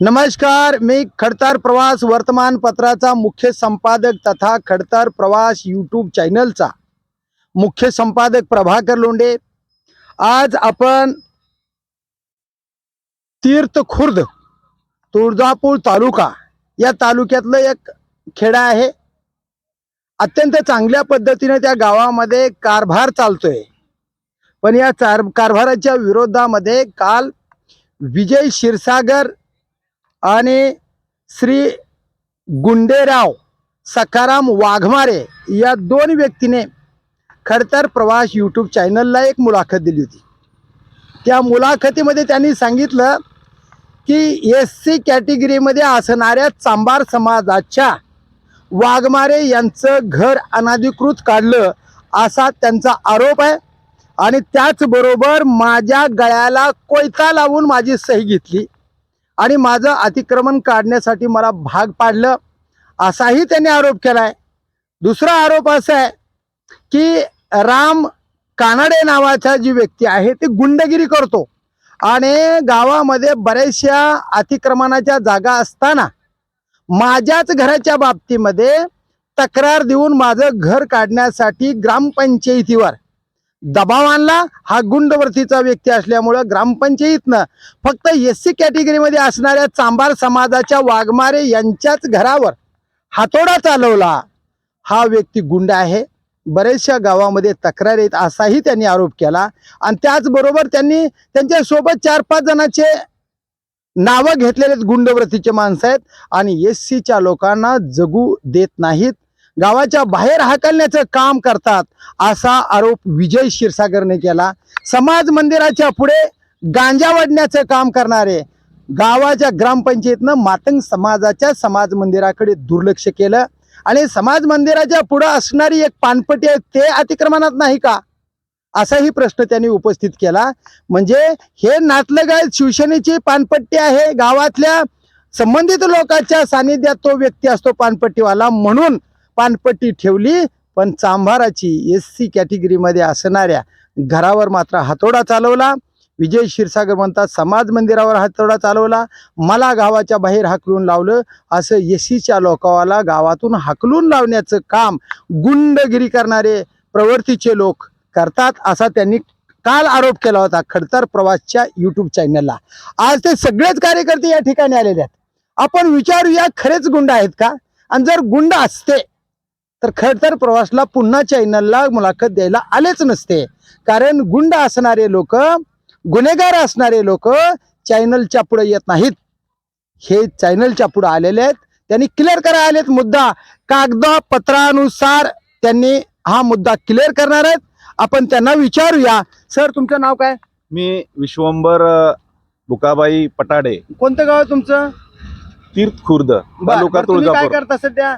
नमस्कार मी खडतार प्रवास वर्तमानपत्राचा मुख्य संपादक तथा खडतार प्रवास यूट्यूब चॅनलचा मुख्य संपादक प्रभाकर लोंडे आज आपण तीर्थ खुर्द तुळजापूर तालुका या तालुक्यातलं एक खेडा आहे. अत्यंत चांगल्या पद्धतीने त्या गावामध्ये कारभार चालतोय. पण या चार कारभाराच्या विरोधामध्ये काल विजय क्षीरसागर आणि श्री गुंडेराव सखाराम वाघमारे या दोन व्यक्तीने खडतर प्रवास यूट्यूब चॅनलला एक मुलाखत दिली होती. त्या मुलाखतीमध्ये त्यांनी सांगितलं की एस सी कॅटेगरीमध्ये असणाऱ्या चांबार समाजाच्या वाघमारे यांचं घर अनाधिकृत काढलं असा त्यांचा आरोप आहे आणि त्याचबरोबर माझ्या गळ्याला कोयता लावून माझी सही घेतली. आणि माझं अतिक्रमण काढण्यासाठी मला भाग पाडलं असाही त्यांनी आरोप केलाय. दुसरा आरोप असा आहे की राम कानडे नावाचा जी व्यक्ती आहे ती गुंडगिरी करतो. आणि गावामध्ये बऱ्याचशा अतिक्रमणाच्या जागा असताना माझ्याच घराच्या बाबतीमध्ये तक्रार देऊन माझं घर काढण्यासाठी ग्रामपंचायतीवर दबाव आणला हा गुंडवर्तीचा व्यक्ती असल्यामुळं ग्रामपंचायतीनं फक्त एस सी कॅटेगरीमध्ये असणाऱ्या चांबार समाजाच्या वाघमारे यांच्याच घरावर हातोडा चालवला. हा व्यक्ती गुंड आहे. बरेचशा गावामध्ये तक्रार येत असाही त्यांनी आरोप केला. आणि त्याचबरोबर त्यांनी त्यांच्यासोबत चार पाच जणांचे नावं घेतलेले आहेत गुंडवृत्तीचे माणसं आहेत. आणि एस सीच्या लोकांना जगू देत नाहीत. गावाच्या बाहेर हाकलण्याचं काम करतात असा आरोप विजय क्षीरसागरने केला. समाज मंदिराच्या पुढे गांजा वाढण्याचं काम करणारे गावाच्या ग्रामपंचायतनं मातंग समाजाच्या समाज मंदिराकडे दुर्लक्ष केलं. आणि समाज मंदिराच्या पुढं असणारी एक पानपट्टी आहे ते अतिक्रमणात नाही का? असाही प्रश्न त्यांनी उपस्थित केला. म्हणजे हे नातलगाय शिवसेनेची पानपट्टी आहे गावातल्या संबंधित लोकांच्या सानिध्यात तो व्यक्ती असतो पानपट्टीवाला. म्हणून पानपट्टी ठेवली पण चांभाराची एस सी कॅटेगरीमध्ये असणाऱ्या घरावर मात्र हातोडा चालवला. विजय क्षीरसागर म्हणतात समाज मंदिरावर हातोडा चालवला. मला गावाच्या बाहेर हाकलून लावलं. असं एस सीच्या लोकावाला गावातून हाकलून लावण्याचं काम गुंडगिरी करणारे प्रवृत्तीचे लोक करतात असा त्यांनी काल आरोप केला होता खडतर प्रवासच्या युट्यूब चॅनलला आज ते सगळेच कार्यकर्ते या ठिकाणी आलेले आहेत. आपण विचारूया खरेच गुंड आहेत का? आणि जर गुंड असते तर खडतर प्रवासला पुन्हा चॅनलला मुलाखत द्यायला आलेच नसते. कारण गुंड असणारे लोक गुन्हेगार असणारे लोक चॅनलच्या पुढे येत नाहीत. हे चॅनलच्या पुढे आलेले आहेत. त्यांनी क्लिअर करा आलेत मुद्दा. कागदपत्रानुसार त्यांनी हा मुद्दा क्लिअर करणार आहेत. आपण त्यांना विचारूया. सर तुमचं नाव काय? मी विश्वंभर बुकाबाई पटाडे. कोणतं गाव आहे तुमचं? तीर्थ खुर्द बरं, तालुका बरं, तुम्ही काय तुळजापूर. करता सध्या?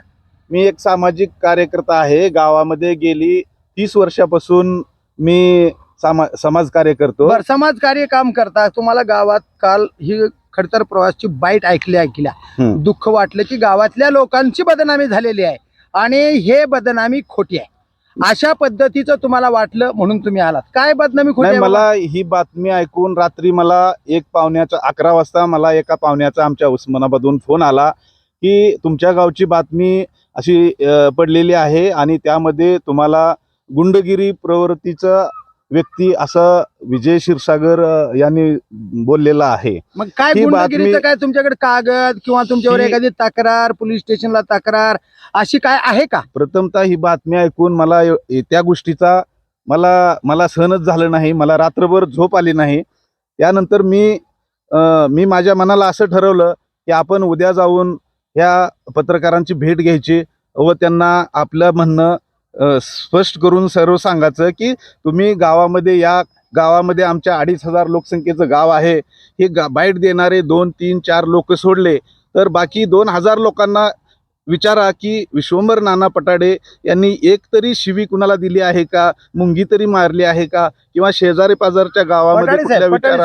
मी एक सामाजिक कार्यकर्ता आहे गावामध्ये गेली तीस वर्षापासून मी सामा समाज कार्य करतो. बर समाज कार्य काम करता तुम्हाला गावात काल ही खडतर प्रवासची बाईट ऐकली ऐकल्या. हम्म. दुःख वाटलं की गावातल्या लोकांची बदनामी झालेली आहे आणि हे बदनामी खोटी आहे. अशा पद्धतीचं तुम्हाला वाटलं म्हणून तुम्ही आलात. काय बदनामी खोटी नाही आहे मला ही बातमी ऐकून रात्री मला एक पाहुण्याचा अकरा वाजता मला एका पाहुण्याचा आमच्या उस्मानाबादून फोन आला की तुमच्या गावची बातमी अशी पडलेली आहे आणि त्यामध्ये तुम्हाला गुंडगिरी प्रवृत्तीचा व्यक्ती असं विजय क्षीरसागर यांनी बोललेला आहे. मग काय गुंडगिरीचं काय तुमच्याकडे कागद किंवा तुमच्यावर एखादी तक्रार पोलीस स्टेशनला तक्रार अशी काय आहे का? प्रथमतः ही बातमी ऐकून मला त्या गोष्टीचा मला मला सहनच झालं नाही मला रात्रभर झोप आली नाही. त्यानंतर मी अं, मी माझ्या मनाला असं ठरवलं की आपण उद्या जाऊन ह्या पत्रकारांची भेट घ्यायची व त्यांना आपलं म्हणणं स्पष्ट करून सर्व सांगायचं की तुम्ही गावामध्ये या गावामध्ये आमच्या अडीच हजार लोकसंख्येचं गाव आहे. हे गा बाईट देणारे दोन तीन चार लोक सोडले. तर बाकी दोन हजार लोकांना विचारा की विश्वंभर नाना पटाडे यांनी एक तरी शिवी कुणाला दिली आहे का? मुंगी तरी मारली आहे का? किंवा शेजारी पाजारच्या गावामध्ये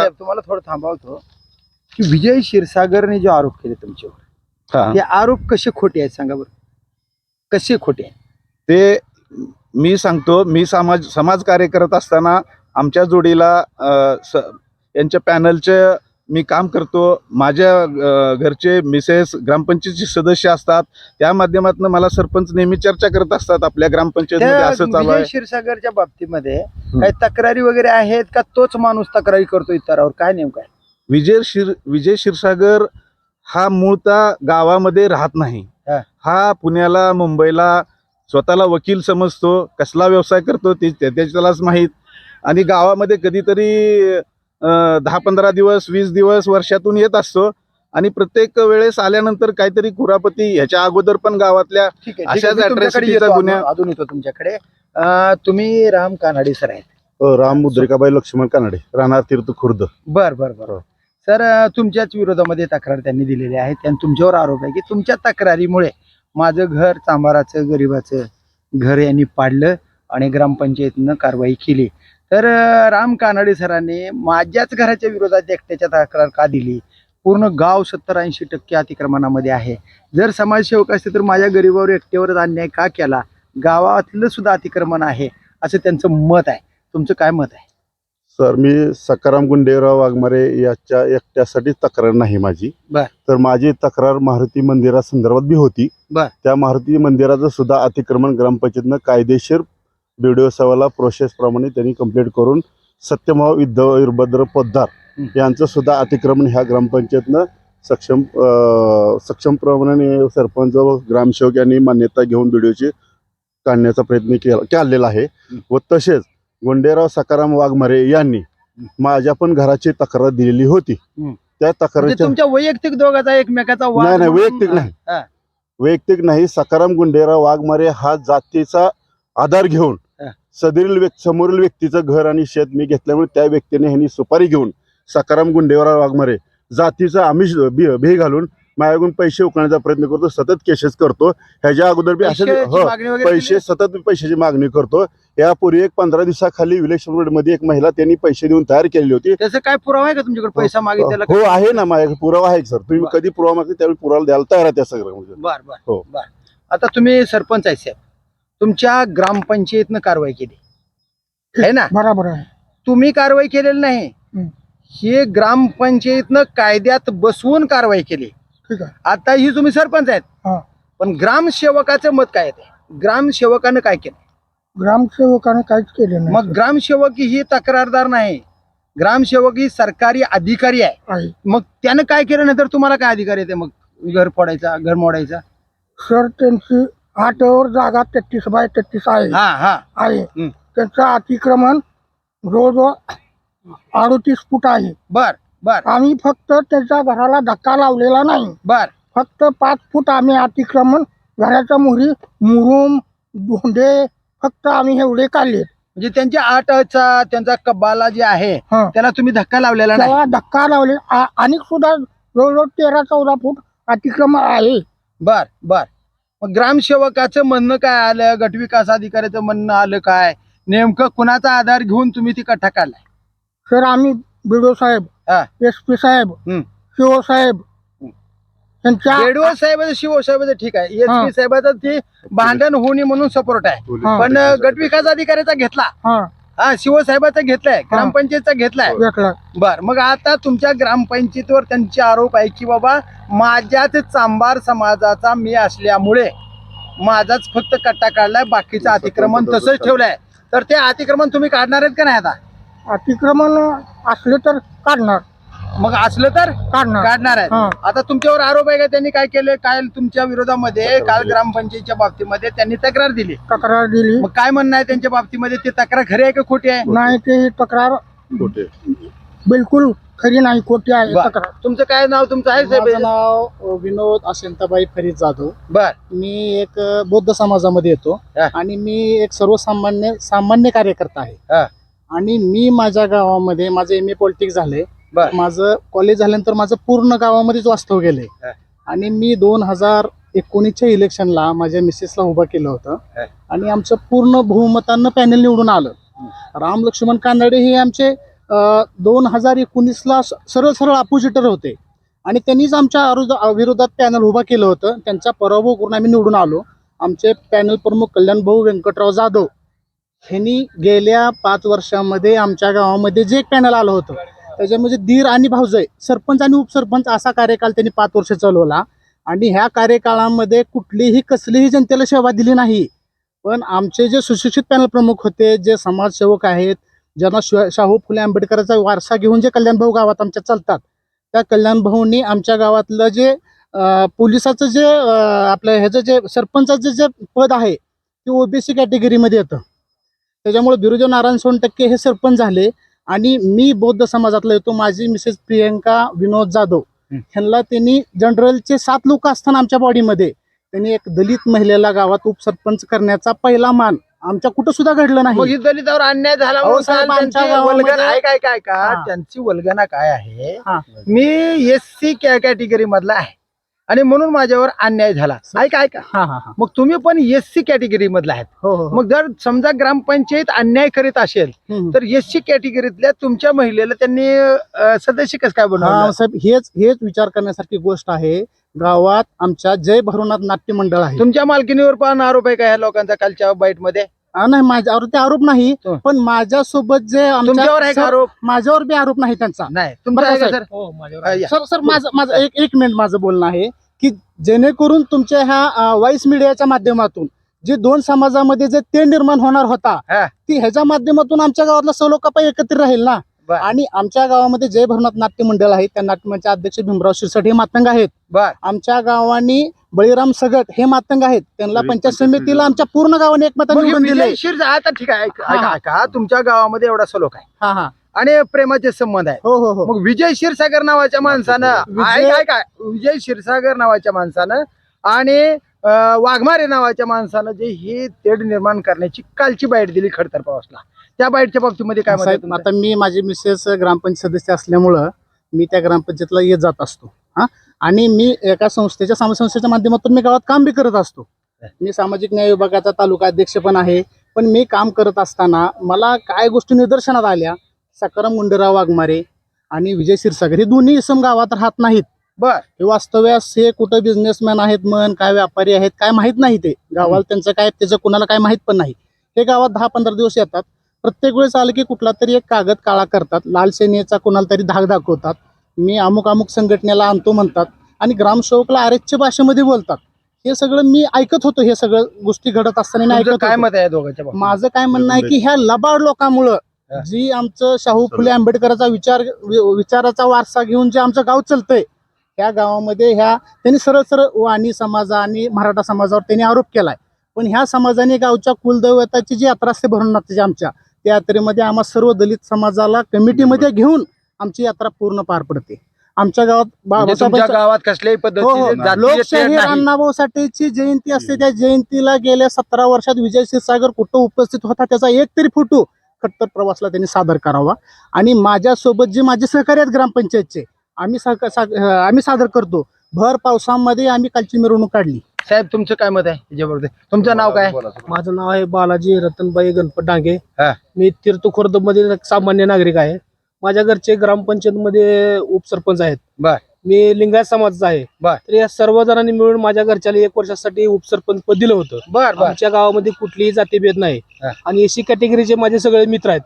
तुम्हाला थोडं थांबवतो की विजय क्षीरसागरने जो आरोप केले तुमच्यावर हा. आरोप कसे खोटे आहेत सांगा बरं. कसे खोटे आहेत? ते मी सांगतो मी समाज समाज कार्य करत असताना आमच्या जोडीला अ, स- यांच्या पॅनलचे मी काम करतो. माझ्या अ, घरचे मिसेस ग्रामपंचायतचे सदस्य असतात. त्या माध्यमातून मला सरपंच नेहमी चर्चा करत असतात आपल्या ग्रामपंचायतमध्ये त्या असं चालू विजय आहे क्षीरसागरच्या बाबतीमध्ये काही तक्रारी वगैरे आहेत का? तोच माणूस तक्रारी करतो इतरावर. काय नेमकं आहे? विजय शिर विजय क्षीरसागर हा मूळता गावामध्ये राहत नाही. हा. पुण्याला मुंबईला स्वतःला वकील समजतो कसला व्यवसाय करतो ते त्याच्यालाच माहीत. आणि गावामध्ये कधीतरी दहा पंधरा दिवस वीस दिवस वर्षातून येत असतो. आणि प्रत्येक वेळेस आल्यानंतर काहीतरी कुरापती ह्याच्या अगोदर पण गावातल्या ठीक आहे अशाच येतो, गुन्हा- अजून- येतो तुमच्याकडे. तुम्ही राम कानाडे सर आहेत. राम मुद्रिकाबाई लक्ष्मण कानडे राहणार तीर्थ खुर्द. बर बर बर. सर तुमच्याच विरोधामध्ये तक्रार त्यांनी दिलेली आहे. आणि तुमच्यावर आरोप आहे की तुमच्या तक्रारीमुळे माझं घर चांबाराचं गरिबाचं घर यांनी पाडलं आणि ग्रामपंचायतीनं कारवाई केली. तर राम कानडे सरांनी माझ्याच घराच्या विरोधात एकट्याच्या तक्रार का दिली? पूर्ण गाव सत्तर ऐंशी टक्के अतिक्रमणामध्ये आहे. जर समाजसेवक असते तर माझ्या गरीबावर एकट्यावरच अन्याय का केला? गावातलं सुद्धा अतिक्रमण आहे असं त्यांचं मत आहे. तुमचं काय मत आहे? सर मी सकाराम गुंडेराव वाघमारे याच्या एकट्यासाठी तक्रार नाही माझी बर. तर माझी तक्रार मारुती मंदिरा संदर्भात बी होती बर. त्या मारुती मंदिराचं सुद्धा अतिक्रमण ग्रामपंचायतनं कायदेशीर बीडीओ सेवाला प्रोसेस प्रमाणे त्यांनी कंप्लीट करून सत्यभाव विद्ध वीरभद्र पोद्दार हं. यांचं सुद्धा अतिक्रमण ह्या ग्रामपंचायतनं सक्षम अ, सक्षम प्रमाणे सरपंच व ग्रामसेवक यांनी मान्यता घेऊन बीडीओची काढण्याचा प्रयत्न केला केलेला आहे व तसेच गुंडेराव सकाराम वाघमारे यांनी माझ्या पण घराची तक्रार दिलेली होती. त्या म्हणजे तक्रारीच्या तुमच्या वैयक्तिक दोघाचा एकमेकाचा वाद नाही, नाही, म्हणून- वैयक्तिक नाही. हा, वैयक्तिक नाही सकाराम गुंडेराव वाघमारे हा जातीचा आधार घेऊन हा. सदरील व्यक्ती समोरील व्यक्तीचं घर आणि शेत मी घेतल्यामुळे त्या व्यक्तीने ह्यांनी सुपारी घेऊन सकाराम गुंडेराव वाघमारे जातीचा आमिष बी बी घालून माझ्याकडून पैसे उकळण्याचा प्रयत्न करतो सतत केसेस करतो ह्याच्या अगोदर बी असे पैशाची हो मागणी वगैरे पैसे सतत पैशाची मागणी करतो यापूर्वी एक पंधरा दिवसाखाली रोडमध्ये एक महिला त्यांनी पैसे देऊन तयार केलेली होती? त्याचा काय पुरावा आहे का तुमच्याकडे? पैसा मागितलेला हो आहे ना माझ्याकडे पुरावा आहे सर. तुम्ही. कधी पुरावा मागते त्यावेळी पुरावा द्यायला तयार आहे त्या सगळं बर बर. हो. बर. आता तुम्ही सरपंच आहे साहेब. तुमच्या ग्रामपंचायतनं कारवाई केली. आहे ना? बरोबर आहे. तुम्ही कारवाई केलेली नाही. हं. हे ग्रामपंचायतनं कायद्यात बसवून कारवाई केली. ठीक आहे. आता ही तुम्ही सरपंच आहेत. हा. पण ग्रामसेवकाचं मत काय आहे ते? ग्रामसेवकानं काय केलं? ग्रामसेवकाने काहीच केले नाही मग ग्रामसेवक ही तक्रारदार नाही. ग्रामसेवक ही सरकारी अधिकारी आहे. आहे. मग त्यानं काय केलं नाही तर तुम्हाला काय अधिकार येते मग? घर फोडायचा घर मोडायचा? सर त्यांची आठवर जागा तेहतीस बाय तेहतीस आहे. हा हा. आहे. त्यांचं अतिक्रमण जवळजवळ अडोतीस फूट आहे. बर बर. आम्ही फक्त त्याच्या घराला धक्का लावलेला नाही. बर. फक्त पाच फूट आम्ही अतिक्रमण घराच्या मोहरी मुरुम धोंडे फक्त आम्ही एवढे काढले. म्हणजे त्यांच्या आठचा त्यांचा कब्बाला जे आहे हं. त्याला तुम्ही धक्का लावलेला नाही? तेव्हा धक्का लावले. आ- आणि सुद्धा जवळजवळ तेरा चौदा फूट अतिक्रमण आहे. बर बर. मग ग्रामसेवकाचं म्हणणं काय आलं? गटविकास अधिकाऱ्याचं म्हणणं आलं काय? नेमकं कुणाचा आधार घेऊन तुम्ही ती कट्टा काढलाय? सर आम्ही बिडो साहेब. एस पी साहेब हं. शिव साहेब रेडिओ साहेबाचं शिव साहेबाचं ठीक आहे. एस हा. पी साहेबाचं ते भांडण होणे म्हणून सपोर्ट आहे. हा. पण गटविकास अधिकाऱ्याचा घेतला. हा. हा शिवसाहेबाचा घेतलाय. ग्रामपंचायतचा घेतलाय. घेतला बर मग आता तुमच्या ग्रामपंचायतीवर त्यांचे आरोप आहे की बाबा माझ्याच चांबार समाजाचा मी असल्यामुळे माझाच फक्त कट्टा काढलाय बाकीचं अतिक्रमण तसंच ठेवलंय. तर ते अतिक्रमण तुम्ही काढणार आहेत का नाही आता? अतिक्रमण असले तर काढणार. मग असलं तर काढणार. काढणार आहेत हा. आता तुमच्यावर आरोप आहे का? त्यांनी काय केलं? काल तुमच्या विरोधामध्ये काल ग्रामपंचायतच्या बाबतीमध्ये त्यांनी तक्रार दिली. तक्रार दिली. मग काय म्हणणं आहे त्यांच्या बाबतीमध्ये? ती तक्रार खरी आहे का खोटी आहे? नाही ते ही तक्रार खोटे. बिलकुल खरी नाही खोटी आहे. तक्रार. तुमचं काय नाव? तुमचं आहे माझं साहेब नाव अ, विनोद असेंताबाई फरीद जाधव. बर. मी एक अ, बौद्ध समाजामध्ये येतो हा. आणि मी एक सर्वसामान्य सामान्य कार्यकर्ता आहे. हा. आणि मी माझ्या गावामध्ये माझं एम ए पॉलिटिक्स झाले बर. माझं कॉलेज झाल्यानंतर माझं पूर्ण गावामध्येच वास्तव गेले. आणि मी दोन हजार एकोणीसच्या इलेक्शनला माझ्या मिसेसला उभं केलं होतं. आणि आमचं पूर्ण बहुमतानं पॅनल निवडून आलं. राम लक्ष्मण कानडे हे आमचे दोन हजार एकोणीसला सरळ सरळ अपोजिटर होते. आणि त्यांनीच आमच्या विरोधात पॅनल उभा केलं होतं. त्यांचा पराभव करून आम्ही निवडून आलो. आमचे पॅनल प्रमुख कल्याणभाऊ व्यंकटराव जाधव ह्यांनी गेल्या पाच वर्षामध्ये आमच्या गावामध्ये जे पॅनल आलं होतं त्याच्यामध्ये दीर आणि भाऊजय सरपंच आणि उपसरपंच असा कार्यकाल त्यांनी पाच वर्ष चालवला. आणि ह्या कार्यकाळामध्ये कुठलीही कसलीही जनतेला सेवा दिली नाही. पण आमचे जे सुशिक्षित पॅनल प्रमुख होते जे समाजसेवक आहेत ज्यांना शाहू फुले आंबेडकरांचा वारसा घेऊन जे कल्याणभाऊ गावात आमच्या चालतात त्या कल्याणभाऊंनी आमच्या गावातलं जे पोलिसाचं जे आपलं ह्याचं जे सरपंचाचं जे पद आहे ते ओबीसी कॅटेगरीमध्ये येतं. त्याच्यामुळे बिरुदेव नारायण सोनटक्के हे सरपंच झाले. आणि मी बौद्ध समाजातला येतो माझी मिसेस प्रियंका विनोद जाधव. ह्यांना त्यांनी जनरलचे सात लोक असताना आमच्या बॉडीमध्ये. त्यांनी एक दलित महिलेला गावात उपसरपंच करण्याचा पहिला मान आमच्या कुठं सुद्धा घडलं नाही. ही दलितावर अन्याय झाला त्यांची वल्गना काय आहे. मी एस सी कॅटेगरी मधला आहे. आणि म्हणून माझ्यावर अन्याय झाला. ऐका ऐका. हा हा हा. मग तुम्ही पण एस सी कॅटेगरी मधला आहेत. हो हो हो. मग जर समजा ग्रामपंचायत अन्याय करीत असेल हम्म. तर एस सी कॅटेगरीतल्या तुमच्या महिलेला त्यांनी अं, सदस्य कसं काय बनवलं? हा साहेब हेच हेच विचार करण्यासारखी गोष्ट आहे. गावात आमच्या जय भरुनाथ नाट्य मंडळ आहे. तुमच्या मालकीनीवर पण आरोप आहे का ह्या लोकांचा कालच्या बाईटमध्ये हा, नाही माझ्यावर ते आरोप नाही हो. पण माझ्यासोबत जे तुमच्यावर आहे का आमच्या आरोप? माझ्यावर बी आरोप नाही त्यांचा. नाही तुमचा बरं आहे का का, सर? या. सर सर माझं माझं एक एक मिनिट माझं बोलणं आहे. की जेणेकरून तुमच्या ह्या व्हाईस मीडियाच्या माध्यमातून जे दोन समाजामध्ये जे ते निर्माण होणार होता. ती ह्याच्या माध्यमातून आमच्या गावातला सर्व लोकांपैकी एकत्र राहील ना. आणि आमच्या गावामध्ये जय भरनाथ नाट्य मंडळ आहे त्या नाट्यमंडळाचे अध्यक्ष भीमराव शिरसाट हे मातंग आहेत. बर. आमच्या गावानी बळीराम सगट हे मातंग आहेत. त्यांना पंचायत समितीला आमच्या पूर्ण गावाने एकमताने हे निवडून दिले ठीक आहे तुमच्या गावामध्ये एवढा सलोक आहे हा हा. आणि प्रेमाचे संबंध आहेत. हो हो हो. मग विजय क्षीरसागर नावाच्या माणसानं विजय- ऐक- ऐक- ऐक. विजय क्षीरसागर नावाच्या माणसानं आणि अं, वाघमारे नावाच्या माणसानं जे हे तेढ निर्माण करण्याची कालची बाईट दिली खडतर पावसला त्या बाईटच्या बाबतीमध्ये काय मत आहे साहेब तुमचं? आता मी माझी मिसेस ग्रामपंचायत सदस्य असल्यामुळं मी त्या ग्रामपंचायतला येत जात असतो. हा? आणि मी एका संस्थेच्या समसंस्थेच्या माध्यमातून मी गावात काम बी करत असतो. मी सामाजिक न्याय विभागाचा तालुका अध्यक्ष पण आहे. पण मी काम करत असताना मला काय गोष्टी निदर्शनात आल्या? सकाराम गुंडराव वाघमारे आणि विजय क्षीरसागर. हे दोन्ही इसम गावात राहत नाहीत. बर. हे वास्तव्यास हे कुठं बिझनेसमॅन आहेत मन काय व्यापारी आहेत काय माहीत नाही ते. गावाला त्यांचं काय त्याचं कुणाला काय माहीत पण नाही. हे गावात दहा पंधरा दिवस येतात. प्रत्येक वेळेस आलं की कुठला तरी एक कागद काळा करतात. लाल सेनेचा कोणाला तरी धाक दाखवतात. मी अमुक अमुक संघटनेला आणतो म्हणतात. आणि ग्रामसेवकला आरेच्या भाषेमध्ये बोलतात. हे सगळं मी ऐकत होतो. हे सगळं गोष्टी घडत असताना मी ऐकत काय. मत आहे दोघांच्या? माझं काय म्हणणं आहे की ह्या लबाड लोकांमुळं. जी आमचं शाहू फुले आंबेडकरांचा विचार विचाराचा वारसा घेऊन जे आमचं गाव चालतंय त्या गावामध्ये ह्या त्यांनी सरळ सरळ वाणी समाज आणि मराठा समाजावर त्यांनी आरोप केलाय. पण ह्या समाजाने गावच्या कुलदैवताची जी यात्रा असते भरवणाची आमच्या त्या यात्रेमध्ये आम्हा सर्व दलित समाजाला कमिटीमध्ये घेऊन आमची यात्रा पूर्ण पार पडते. आमच्या गावात म्हणजे गावात कसल्याही हो, हो. पद्धतीचे जातीय लोकशाही. अण्णाभाऊ साठेची जयंती असते त्या जयंतीला गेल्या सतरा वर्षात विजय क्षीरसागर कुठं उपस्थित होता त्याचा एक तरी फोटो खट्टर प्रवासला त्यांनी सादर करावा. आणि माझ्यासोबत जे माझे सहकारी आहेत ग्रामपंचायतचे आम्ही सहका- सा- आम्ही सादर करतो. भर पावसामध्ये आम्ही कालची मिरवणूक काढली. साहेब तुमचं काय मत आहे तुमचं नाव काय? माझं नाव आहे बालाजी रतनबाई गणपत डांगे. हा. मी तीर्थखुर्दमध्ये एक सामान्य नागरिक आहे. माझ्या घरचे ग्रामपंचायत मध्ये उपसरपंच आहेत. बर. मी लिंगायत समाजाचा आहे. बर. तर या सर्व जणांनी मिळून माझ्या घरच्याला एक वर्षासाठी उपसरपंच पद दिलं होतं. बर बर. आमच्या गावामध्ये कुठलीही जातीभेद नाही. हा. आणि एसी कॅटेगरीचे माझे सगळे मित्र आहेत.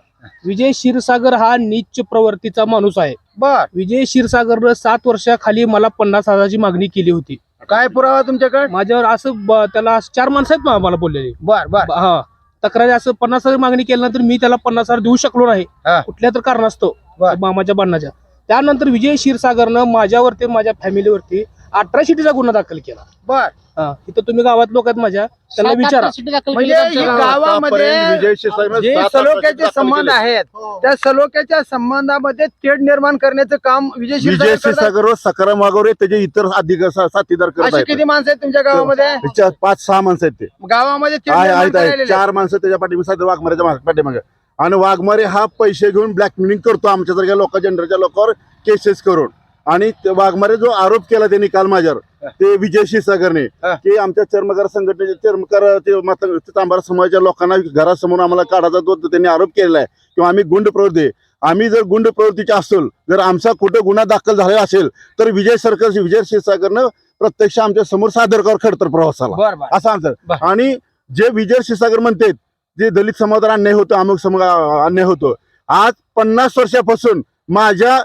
विजय क्षीरसागर हा नीच प्रवृत्तीचा माणूस आहे. बर. विजय क्षीरसागरनं सात वर्षाखाली मला पन्नास हजाराची मागणी केली होती. काय पुरावा तुमच्याकडे? माझ्यावर असं ब- त्याला असं चार माणसं आहेत ना मला बोललेली. बर बर. हा. तक्रारी असं पन्नास हजार मागणी केल्यानंतर मी त्याला पन्नास हजार देऊ शकलो नाही. हा. कुठल्या तर कारणास्तव. बर. मामाच्या बांधण्याच्या त्यानंतर विजय क्षीरसागरनं माझ्यावरती माझ्या फॅमिलीवरती अठराशिटीचा गुन्हा दाखल केला. बर. हा इथं तुम्ही गावात लोक आहेत माझ्या त्यांना विचारा. म्हणजे ही गावामध्ये विजय क्षीरसागर जे सात सलोख्याचे संबंध आहेत हो. त्या सलोख्याच्या संबंधामध्ये तेढ निर्माण करण्याचं काम विजय. विजय क्षीरसागर करतात. क्षीरसागर व सकाराम वागवरे त्याचे इतर अधिक साथीदार करत अशी आहेत. किती माणसं आहेत तुमच्या गावामध्ये? त्याच्या पाच सहा माणसं आहेत ते. गावामध्ये तेढ आहे निर्माण आहेत चार माणसं त्याच्या पाठीमागे सात वाघमाऱ्याच्या माग- पाठीमागे. आणि वाघमारे हा पैसे घेऊन ब्लॅकमेलिंग करतो आमच्यासारख्या लोक जनरलच्या लोकांवर केसेस करून आणि वाघमारे जो आरोप केला त्यांनी काल माझ्यावर ते विजय क्षीरसागरने. की आमच्या चर्मकार संघटनेचे चर्मकार ते तांबारा समाजाच्या लोकांना घरासमोर आम्हाला काढायचा तो त्यांनी आरोप केलेला आहे किंवा आम्ही गुंड प्रवृत्ती. आम्ही जर गुंड प्रवृत्तीचे असेल जर आमचा कुठं गुन्हा दाखल झालेला असेल तर विजय सरकार विजय क्षीरसागरनं प्रत्यक्ष आमच्यासमोर सादर कर खडतर प्रवासाला असं आमचं. आणि जे विजय क्षीरसागर म्हणतात जे दलित समाजाला अन्याय होतो अमुक सम अन्याय होतो. आज पन्नास वर्षापासून माझ्या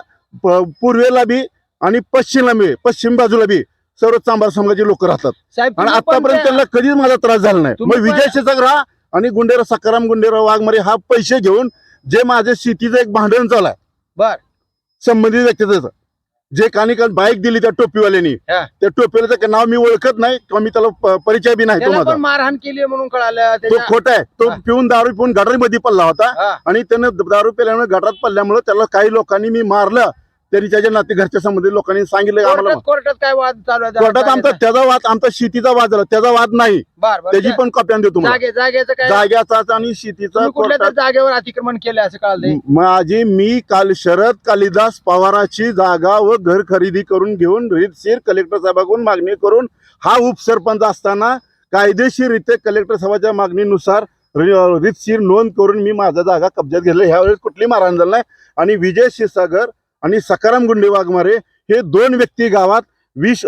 पूर्वेला बी आणि पश्चिमला बी पश्चिम बाजूला बी सर्व चांभार समाजाचे लोक राहतात. आणि आतापर्यंत त्या- त्यांना कधीच माझा त्रास झाला नाही. मग विजय शिरसागर आणि गुंडेराव सकाराम गुंडेराव वाघमारे हा पैसे घेऊन जे माझ्या शेतीचं एक भांडण चालू आहे. बर. संबंधित व्यक्तीचं. जे कानी काल बाईक दिली त्या टोपीवाल्यानी. त्या टोपीवाल्याचं नाव मी ओळखत नाही किंवा मी त्याला परिचय बी नाही तो माझा मारहाण केली म्हणून कळालं तो खोटा आहे तो. पिऊन दारू पिऊन गटारीमध्ये पडला होता. आणि त्यानं दारू पिल्यामुळे गटारात पडल्यामुळे त्याला काही लोकांनी मी मारलं तरी त्याच्या नाते घरच्या संबंधित लोकांनी सांगितलं आम्हाला कोर्टात कोर्टात काय वाद चालू आहे? कोर्टात आमचा त्याचा वाद आमचा शेतीचा वाद झाला. त्याचा वाद नाही. बर बर त्याची पण कॉप्यान देतो तुम्हाला. जागे जागेचं काय जाग्याचा आणि शेतीचा तुम्ही कुठल्या कोर्टात तरी जागेवर अतिक्रमण केलं असं कळालं माझी मी काल शरद कालिदास पवाराची जागा व घर खरेदी करून घेऊन रीतशीर कलेक्टर साहेबाकडून मागणी करून हा उपसरपंच असताना कायदेशीररित्या कलेक्टर साहेबाच्या मागणीनुसार रि- रीतशीर नोंद करून मी माझा जागा कब्जात घेतला. ह्यावेळेस कुठली मारहाण झाली नाही. आणि विजय क्षीरसागर आणि सकाराम गुंडे वाघमारे हे दोन व्यक्ती गावात विष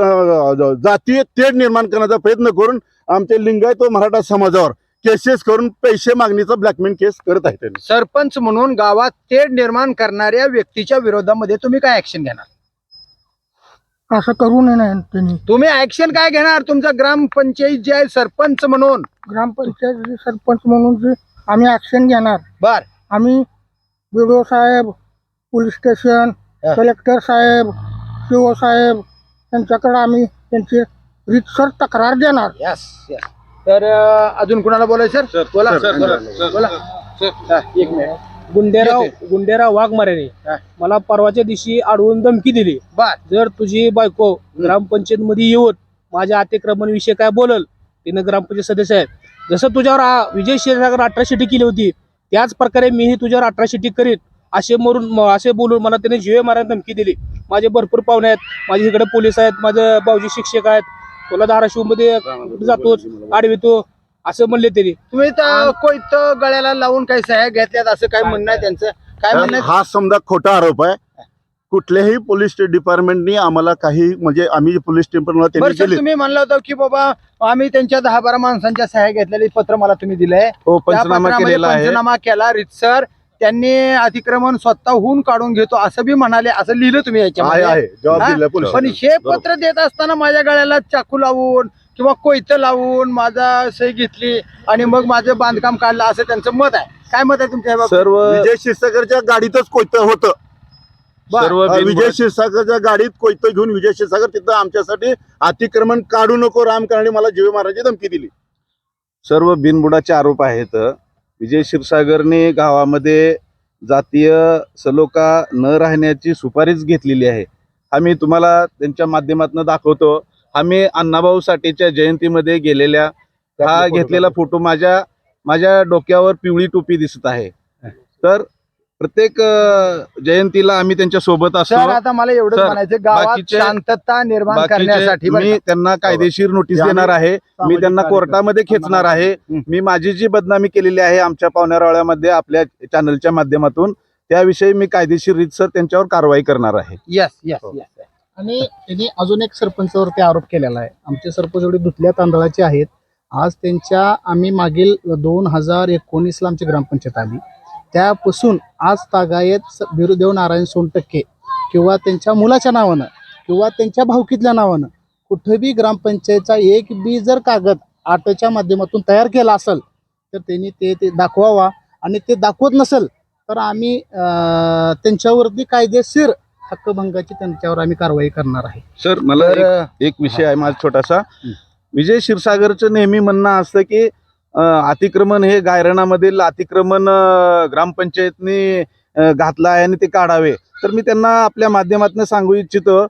जातीय तेढ निर्माण करण्याचा प्रयत्न करून आमचे लिंगायत व मराठा समाजावर केसेस करून पैसे मागणीचा ब्लॅकमेल केस करत आहेत त्यांनी. सरपंच म्हणून गावात तेढ निर्माण करणाऱ्या व्यक्तीच्या विरोधामध्ये तुम्ही काय ऍक्शन घेणार? असं करू नये तुम्ही ऍक्शन काय घेणार? तुमचा ग्रामपंचायत जे आहे सरपंच म्हणून. ग्रामपंचायत सरपंच म्हणून जे आम्ही ऍक्शन घेणार. बर. आम्ही बीडीओ साहेब पोलीस स्टेशन. कलेक्टर साहेब सीओ साहेब यांच्याकडे आम्ही त्यांची रितसर तक्रार देणार. यस यस तर अं, अजून कुणाला बोलायचं सर बोला बोला हा, एक मिनिट गुंडेराव. गुंडेराव वाघमारेने हा. मला परवाच्या दिवशी अडवून धमकी दिली. बर. जर तुझी बायको ग्रामपंचायत मध्ये येऊन माझ्या अतिक्रमण विषयी काय बोलल तिनं ग्रामपंचायत सदस्य आहेत. जसं तुझ्यावर आ- विजय क्षीरसागर अठराशे केली होती त्याच प्रकारे मीही तुझ्यावर अठराशे करीन. असे मरून असे बोलून मला त्याने जीवे मारायला धमकी दिली. माझे भरपूर पाहुणे आहेत. माझे इकडे पोलीस आहेत. माझे भाऊजी शिक्षक आहेत. तुला धाराशिवमध्ये जातोच आडवितो असं म्हणले त्यांनी. तुम्ही तर कोयत गळ्याला लावून काही सह्या घेतल्यात असं काय म्हणणं आहे त्यांचं? काय म्हणणं आहे? हा समजा खोटा आरोप आहे. कुठल्याही पोलीस डिपार्टमेंटनी आम्हाला काही म्हणजे आम्ही पोलीस डिपार्टमेंट बरं त्यांनी सर तुम्ही म्हणलं होतं की बाबा आम्ही त्यांच्या दहा बारा माणसांच्या सह्या घेतलेले पत्र मला तुम्ही दिलंय. हो त्या पंचनामा पत्रामध्ये केलेला आहे. पंचनामा केला रितसर त्यांनी अतिक्रमण स्वतःहून काढून घेतो असं बी म्हणाले असं लिहिलं तुम्ही आहे याच्यामध्ये आहे. जबाब? दिला पोलीस पण हे पत्र देत असताना माझ्या गळ्याला चाकू लावून किंवा कोयतं लावून माझा सही घेतली आणि मग माझं बांधकाम काढलं असं त्यांचं मत आहे. काय मत आहे तुमच्या बाबतीत? सर्व विजय क्षीरसागरच्या गाडीतच कोयतं होतं. बरं. सर्व हा, विजय क्षीरसागरच्या गाडीत कोयतं घेऊन विजय क्षीरसागर तिथं आमच्यासाठी अतिक्रमण काढू नको राम करणे मला जीव मारायची धमकी दिली. सर्व बिनबुडाचे आरोप आहेत विजय क्षीरसागरने गावामध्ये जातीय सलोखा न राहण्याची सुपारीच घेतलेली आहे. आम्ही तुम्हाला त्यांच्या माध्यमातून दाखवतो. आम्ही अण्णाभाऊ साठेच्या जयंतीमध्ये गेलेल्या हा घेतलेला फोटो माझ्या माझ्या डोक्यावर पिवळी टोपी दिसत आहे. तर प्रत्येक जयंतीला आम्ही त्यांच्यासोबत असतो. आता मला एवढंच सर, म्हणायचं गावात बाकीचे- शांतता निर्माण करण्यासाठी मी? त्यांना कायदेशीर नोटीस देणार आहे. मी त्यांना कोर्टामध्ये खेचणार आहे. मी माझी जी बदनामी केलेली आहे आमच्या पाहुण्यारावळ्यामध्ये आपल्या चॅनलच्या माध्यमातून त्याविषयी मी कायदेशीर रीतसर त्यांच्यावर कारवाई करणार आहे. येस येस येस आणि त्यांनी अजून एक सरपंचावरती आरोप केलेला आहे. आमचे सरपंच एवढे धुतल्या तांदळाचे आहेत. आज त्यांच्या आम्ही मागील दोन हजार एकोणीसला आमची ग्रामपंचायत आली. त्यापासून आज तागायत बिरुदेव नारायण सोनटक्के किंवा त्यांच्या मुलाच्या नावानं किंवा त्यांच्या भावकीतल्या नावानं कुठं बी ग्रामपंचायतचा एक बी जर कागद आटच्या माध्यमातून तयार केला असेल तर त्यांनी ते ते दाखवावा. आणि ते दाखवत नसेल तर आम्ही त्यांच्यावरती कायदेशीर हक्कभंगाची त्यांच्यावर आम्ही कारवाई करणार आहे. सर मला एक- विषय आहे माझा छोटासा. विजय क्षीरसागरचं नेहमी म्हणणं असतं की अतिक्रमण हे गायरणामधील अतिक्रमण ग्रामपंचायतनी घातलं आहे आणि ते काढावे. तर मी त्यांना आपल्या माध्यमातून सांगू इच्छितो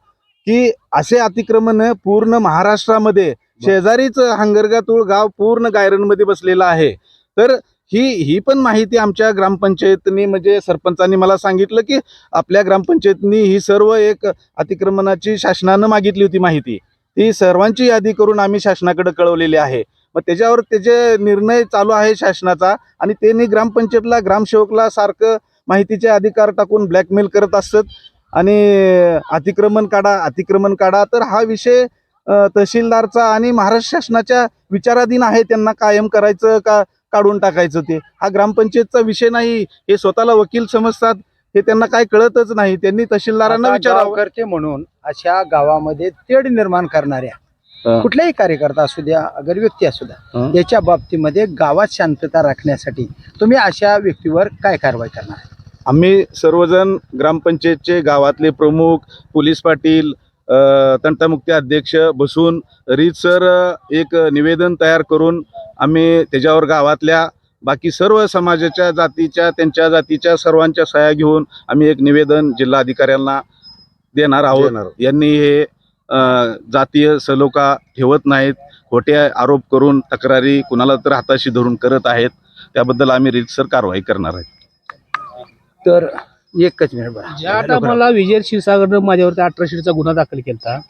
की असे अतिक्रमण पूर्ण महाराष्ट्रामध्ये शेजारीच हंगरगातूळ गाव पूर्ण गायरणमध्ये बसलेलं आहे. तर ही ही पण माहिती आमच्या ग्रामपंचायतनी म्हणजे सरपंचांनी मला सांगितलं की आपल्या ग्रामपंचायतनी ही सर्व एक अतिक्रमणाची शासनानं मागितली होती माहिती. ती सर्वांची यादी करून आम्ही शासनाकडे कळवलेली आहे. मग त्याच्यावर त्याचे निर्णय चालू आहे शासनाचा आणि त्यांनी ग्रामपंचायतला ग्रामसेवकला सारखं माहितीचे अधिकार टाकून ब्लॅकमेल करत असत आणि अतिक्रमण काढा अतिक्रमण काढा तर हा विषय तहसीलदारचा आणि महाराष्ट्र शासनाच्या विचाराधीन आहे त्यांना कायम करायचं का काढून टाकायचं ते. हा ग्रामपंचायतचा विषय नाही हे स्वतःला वकील समजतात हे त्यांना काय कळतच नाही. त्यांनी तहसीलदारांना विचारावं. म्हणून अशा गावामध्ये तेढ निर्माण करणाऱ्या हा. कुठल्याही कार्यकर्ता असू द्या अगर व्यक्ती असू द्या. याच्या बाबतीमध्ये गावात शांतता राखण्यासाठी तुम्ही अशा व्यक्तीवर काय कारवाई करणार आम्ही सर्वजण ग्रामपंचायतचे गावातले प्रमुख पोलीस पाटील तंटामुक्ती अध्यक्ष बसून रीतसर एक निवेदन तयार करून आम्ही त्याच्यावर गावातल्या बाकी सर्व समाजाच्या जातीच्या त्यांच्या जातीच्या सर्वांच्या सह्या घेऊन आम्ही एक निवेदन जिल्हाधिकाऱ्यांना देणार आहोत. यांनी हे जातीय सलोखा ठेवत नाहीत. खोटे आरोप करून तक्रारी कुणाला तर हाताशी धरून करत आहेत. त्याबद्दल आम्ही रीतसर कारवाई करणार आहे. तर एकच मिनिट बघा. ज्या टायमाला विजय क्षीरसागरनं माझ्यावरती अठराशेचा गुन्हा दाखल केला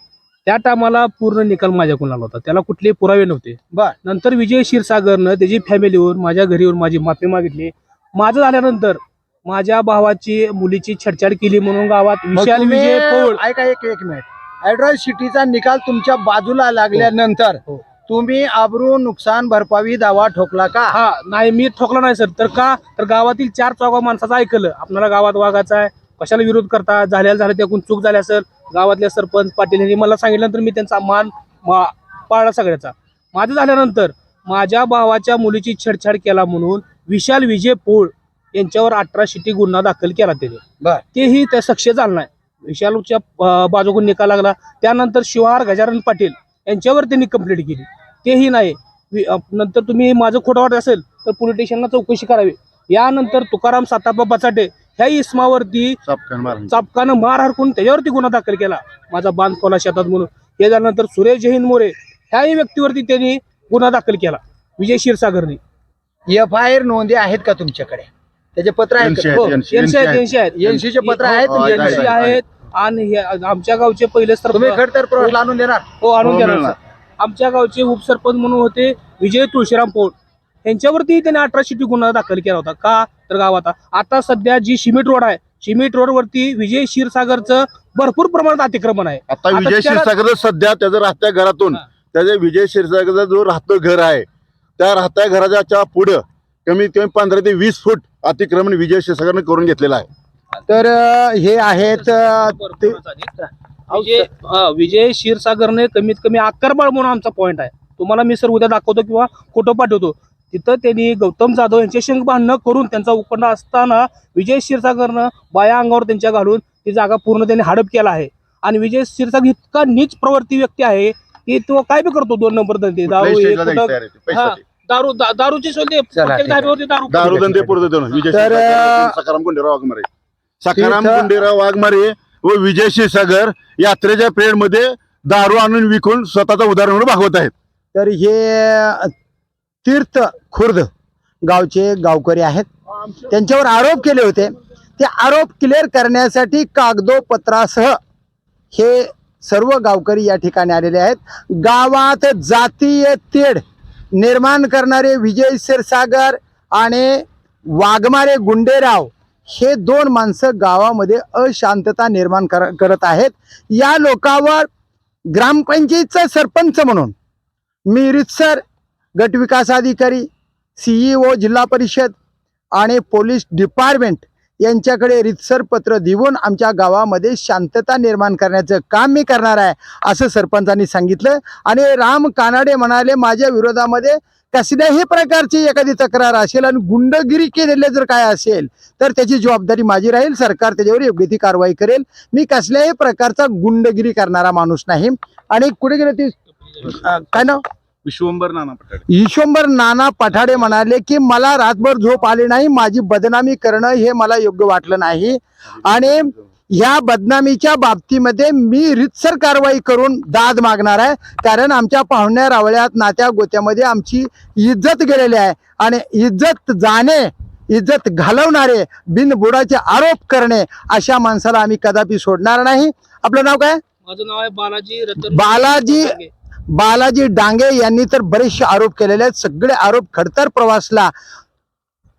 त्या टायमाला पूर्ण निकाल माझ्याकडून आला होता? त्याला कुठलेही पुरावे नव्हते. बर. नंतर विजय क्षीरसागरनं त्याची फॅमिलीवर माझ्या घरी येऊन माझी माफी मागितली. माझं झाल्यानंतर माझ्या भावाची मुलीची छेडछाड केली म्हणून गावात विशाल विजय पौळ ऐका एक एक मिनिट. अॅड्रॉसिटीचा निकाल तुमच्या बाजूला लागल्यानंतर हो. तुम्ही आबरू नुकसान भरपाई दावा ठोकला का? हा नाही मी ठोकला नाही सर. तर का? तर गावातील चार चौघा माणसाचं ऐकलं. आपल्याला गावात वागायचं आहे. कशाला विरोध करता? झाल्याला झालं त्याकडून चूक झाली असेल. गावातले सरपंच पाटील यांनी मला सांगितल्यानंतर मी त्यांचा मान मा- पाळला सगळ्याचा. माझं झाल्यानंतर माझ्या भावाच्या मुलीची छेडछाड केला म्हणून विशाल विजय पोळ यांच्यावर अठरा शिटी गुन्हा दाखल केला त्याने. बर. तेही त्या सक्ष झालं नाही. विशालच्या अं, बाजूकडून निकाल लागला. त्यानंतर शिवहार गजानन पाटील यांच्यावर त्यांनी कंप्लेंट केली. तेही नाही. नंतर तुम्ही माझं खोटं वाटत असेल तर पोलीस स्टेशनला चौकशी करावी. यानंतर तुकाराम सातापा बचाटे ह्या इस्मावरती चापकान मार हरकून त्याच्यावरती गुन्हा दाखल केला. माझा बांध खोला शेतात म्हणून. हे झाल्यानंतर सुरेश जहीन मोरे ह्याही व्यक्तीवरती त्यांनी गुन्हा दाखल केला. विजय क्षीरसागरनी. एफ आय आर नोंदी आहेत का तुमच्याकडे? त्याचे पत्र आहेत? आहेत, हो. यांशी आहेत चे पत्र आहेत हो, आहेत, आणि हे आमच्या गावचे पहिले तुम्ही तर प्रवासला आणून देणार? हो आणून हो, देणार. आमच्या गावचे उपसरपंच म्हणून होते विजय तुळशीराम पोळ. यांच्यावरती त्याने अठरा शिटी गुन्हा दाखल केला होता. का? तर गावात आता. सध्या जी शिमिट रोड आहे शिमिट रोड वरती विजय क्षीरसागरचं भरपूर प्रमाणात अतिक्रमण आहे. आता विजय क्षीरसागर सध्या त्याचं राहत्या घरातून हा. त्याच्या विजय क्षीरसागरचा जो राहतो घर आहे त्या राहत्या घराच्या पुढं कमीत कमी पंधरा ते वीस फूट अतिक्रमण विजय क्षीरसागरनं करून घेतलेलं आहे. तर अं, हे आहेत अं, ते विजय हा, विजय क्षीरसागरने कमीत कमी अक्करबाळ म्हणून आमचा पॉइंट आहे. तुम्हाला मी सर उद्या दाखवतो किंवा फोटो पाठवतो. तिथं त्यांनी गौतम जाधव यांचे शंख भांडणं करून त्यांचा उकंडा असताना विजय क्षीरसागरनं बाया अंगावर त्यांच्या घालून ती जागा पूर्ण त्यांनी हडप केला आहे. आणि विजय क्षीरसागर इतका नीच प्रवृत्ती व्यक्ती आहे की तो काय बी करतो दोन नंबर धंदे. दारू हे कुठं- आहे पैशासाठी. दारू दा- दारूची सोय ते चला, प्रत्येक ठीक आहे. धाब्यावरती दारू दारू धंदे पुरते विजय तर, क्षीरसागर, सखाराम गुंडेराव वाघमारे. सखाराम तिथं- गुंडेराव वाघमारे व विजय क्षीरसागर यात्रेच्या पिरियडमध्ये दारू आणून विकून स्वतःचा उदाहरण म्हणून भागवत आहेत. तर हे तीर्थ खुर्द गावचे गावकरी आहेत. त्यांच्यावर आरोप केले होते. ते आरोप क्लिअर करण्यासाठी कागदोपत्रासह हे सर्व गावकरी या ठिकाणी आलेले आहेत. गावात जातीय तेढ निर्माण करणारे विजय क्षीरसागर आणि वाघमारे गुंडेराव हे दोन माणसं गावामध्ये अशांतता निर्माण कर करत आहेत. या लोकावर ग्रामपंचायतचा सरपंच म्हणून मी रितसर गटविकास अधिकारी सीईओ जिल्हा परिषद आणि पोलीस डिपार्टमेंट यांच्याकडे रितसर पत्र देऊन आमच्या गावामध्ये शांतता निर्माण करण्याचं काम मी करणार आहे असं सरपंचांनी सांगितलं. आणि राम कानाडे म्हणाले माझ्या विरोधामध्ये कसल्याही प्रकारची एखादी तक्रार असेल आणि गुंडगिरी केलेले जर काय असेल तर त्याची जबाबदारी माझी राहील. सरकार त्याच्यावर योग्य ती कारवाई करेल. मी कसल्याही प्रकारचा गुंडगिरी करणारा माणूस नाही. आणि कुठे गेले ते? काय नाव? विश्वंभर नाना पटाडे ईश्वंभर नाना पठाडे म्हणाले की मला रातभर झोप आली नाही माझी बदनामी करणं हे मला योग्य वाटलं नाही. आणि ह्या बदनामीच्या बाबतीमध्ये मी रितसर कारवाई करून दाद मागणार आहे. कारण आमच्या पाहुण्या रावळ्यात नात्या गोत्यामध्ये आमची इज्जत गेलेली आहे. आणि इज्जत जाणे इज्जत घालवणारे बिनबुडाचे आरोप करणे अशा माणसाला आम्ही कदापि सोडणार नाही. आपलं नाव काय? माझं नाव आहे बालाजी रतन बालाजी बालाजी डांगे यांनी तर बरेचसे आरोप केलेले आहेत. सगळे आरोप खडतर प्रवासला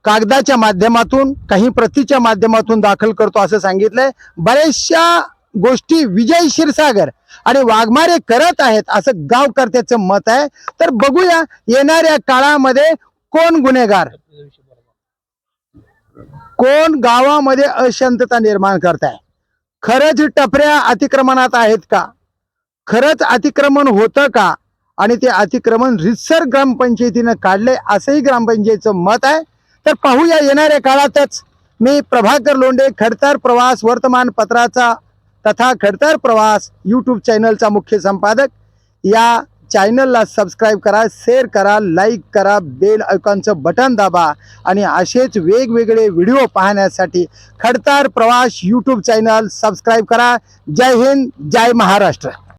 कागदाच्या माध्यमातून काही प्रतीच्या माध्यमातून दाखल करतो असं सांगितलंय. बऱ्याचशा गोष्टी विजय क्षीरसागर आणि वाघमारे करत आहेत असं गावकर्त्याचं मत आहे. तर बघूया येणाऱ्या काळामध्ये कोण गुन्हेगार? कोण गावामध्ये अशांतता निर्माण करताय? खरंच टपऱ्या अतिक्रमणात आहेत का? खरंच अतिक्रमण होतं का? आणि ते अतिक्रमण रितसर ग्रामपंचायतीनं काढले असंही ग्रामपंचायतीचं मत आहे. तर पाहूया येणाऱ्या काळातच. मी प्रभाकर लोंडे खडतर प्रवास वर्तमानपत्राचा तथा खडतर प्रवास यूट्यूब चॅनलचा मुख्य संपादक. या चॅनलला सबस्क्राईब करा शेअर करा लाईक करा बेल ऐकॉनचं बटन दाबा आणि असेच वेगवेगळे व्हिडिओ पाहण्यासाठी खडतर प्रवास यूट्यूब चॅनल सबस्क्राईब करा. जय हिंद जय महाराष्ट्र.